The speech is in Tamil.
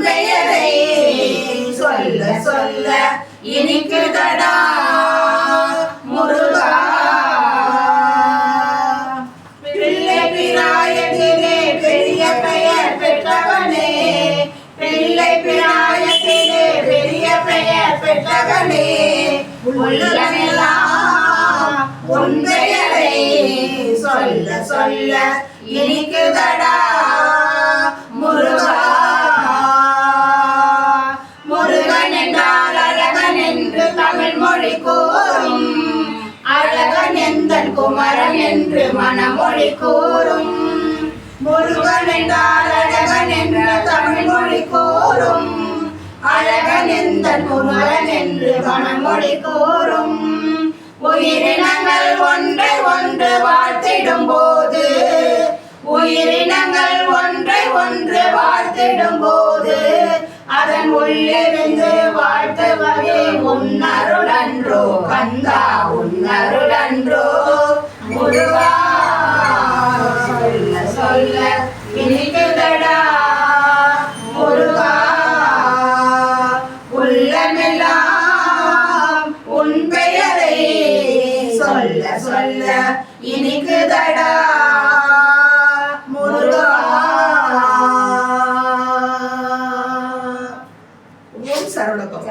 பெயரை சொல்ல சொல்ல இனிக்குதடா முருகா. பிள்ளை பிராயத்திலே பெரிய பெயர் பெற்றவனே பிள்ளை பிராயத்திலே பெரிய பெயர் பெற்றவனே. உள்ளமெல்லாம் உன் பெயரை சொல்ல சொல்ல இனிக்குதடா மொழி கூறும் அழகன் எந்த குமரன் என்று மனமொழி கூறும். முருகன் என்றால் அழகன் என்ற தமிழ் மொழி கூறும். அழகன் எந்த குமரன் என்று மனமொழி கூறும். உயிரினங்கள் ஒன்றை ஒன்று வாழ்த்திடும் போது உயிரினங்கள் ஒன்றை ஒன்று வாழ்த்திடும் போது அதன் உள்ளிருந்து வாழ்த்துவதே உன்னருளன்றோ கந்தா உன்னருளன்றோ. முருகா சொல்ல சொல்ல இனிக்குதடா. முருகா உள்ளமெல்லாம் உன் பெயரை சொல்ல சொல்ல இனிக்குதடா. முருகா. ஓம் சரவணக்கம்